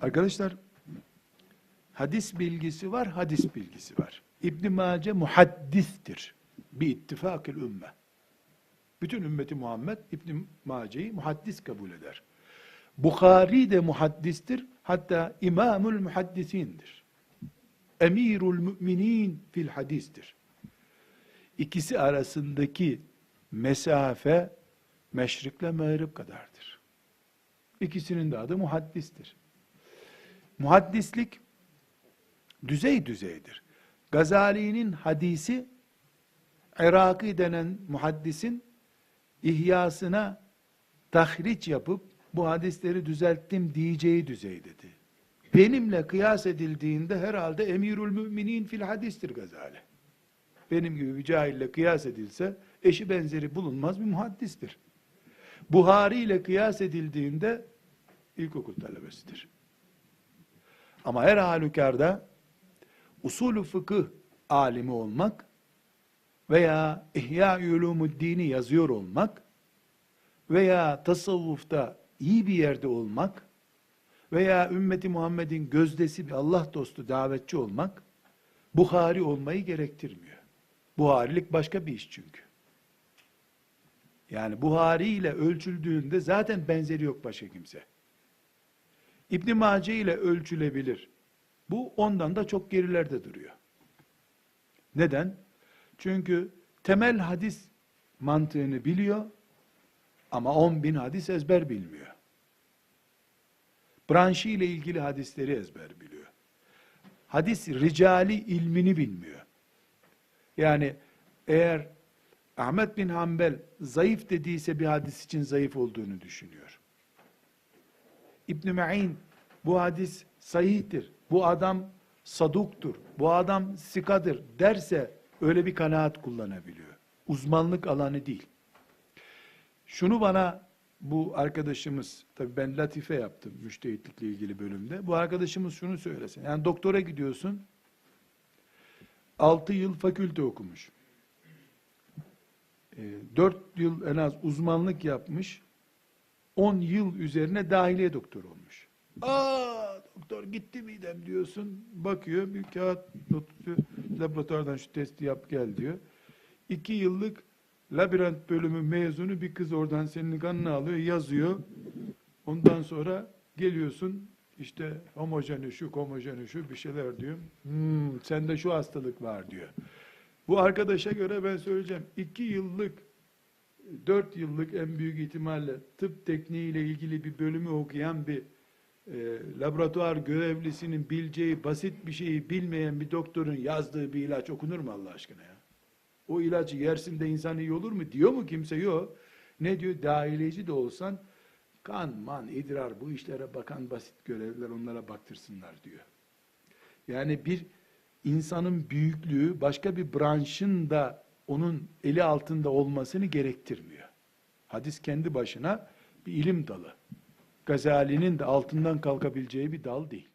Arkadaşlar hadis bilgisi var, hadis bilgisi var. İbn Mace muhaddistir. Bir ittifakül ümme. Bütün ümmeti Muhammed İbn Mace'yi muhaddis kabul eder. Bukhari de muhaddistir. Hatta İmamul Muhaddisindir. Emirul Müminin fil hadistir. İkisi arasındaki mesafe meşrikle mağrib kadardır. İkisinin de adı muhaddistir. Muhaddislik düzey düzeydir. Gazali'nin hadisi Iraki denen muhaddisin ihyasına tahriç yapıp bu hadisleri düzelttim diyeceği düzeydedir. Benimle kıyas edildiğinde herhalde emirül müminin fil hadistir Gazali. Benim gibi bir cahille kıyas edilse eşi benzeri bulunmaz bir muhaddistir. Buhari ile kıyas edildiğinde ilkokul talebesidir. Ama her halükarda usulü fıkıh alimi olmak veya İhya Ulumuddin'i yazıyor olmak veya tasavvufta iyi bir yerde olmak veya ümmeti Muhammed'in gözdesi bir Allah dostu davetçi olmak Buhari olmayı gerektirmiyor. Buharilik başka bir iş çünkü. Yani Buhari ile ölçüldüğünde zaten benzeri yok başka kimse. İbn Mace ile ölçülebilir. Bu ondan da çok gerilerde duruyor. Neden? Çünkü temel hadis mantığını biliyor ama 10 bin hadis ezber bilmiyor. Branşı ile ilgili hadisleri ezber biliyor. Hadis ricali ilmini bilmiyor. Yani eğer Ahmet bin Hanbel zayıf dediyse bir hadis için zayıf olduğunu düşünüyor. İbn Ma'in bu hadis sahihtir. Bu adam saduktur. Bu adam sikadır derse öyle bir kanaat kullanabiliyor. Uzmanlık alanı değil. Şunu bana bu arkadaşımız, tabii ben latife yaptım müştehitlikle ilgili bölümde. Bu arkadaşımız şunu söylesin. Yani doktora gidiyorsun, 6 yıl fakülte okumuş. 4 yıl en az uzmanlık yapmış. 10 yıl üzerine dahiliye doktor olmuş. Aa doktor gitti midem diyorsun. Bakıyor bir kağıt tutuyor. Laboratuvardan şu testi yap gel diyor. 2 yıllık labirent bölümü mezunu bir kız oradan senin kanını alıyor yazıyor. Ondan sonra geliyorsun işte homojeni şu homojeni şu bir şeyler diyor. Hmm, sende şu hastalık var diyor. Bu arkadaşa göre ben söyleyeceğim. iki yıllık, dört yıllık en büyük ihtimalle tıp tekniğiyle ilgili bir bölümü okuyan bir e, laboratuvar görevlisinin bileceği basit bir şeyi bilmeyen bir doktorun yazdığı bir ilaç okunur mu Allah aşkına ya? O ilacı yersin de insan iyi olur mu? Diyor mu kimse? Yok. Ne diyor? Dahileci de olsan kan, man, idrar bu işlere bakan basit görevliler onlara baktırsınlar diyor. Yani bir insanın büyüklüğü başka bir branşın da onun eli altında olmasını gerektirmiyor. Hadis kendi başına bir ilim dalı. Gazali'nin de altından kalkabileceği bir dal değil.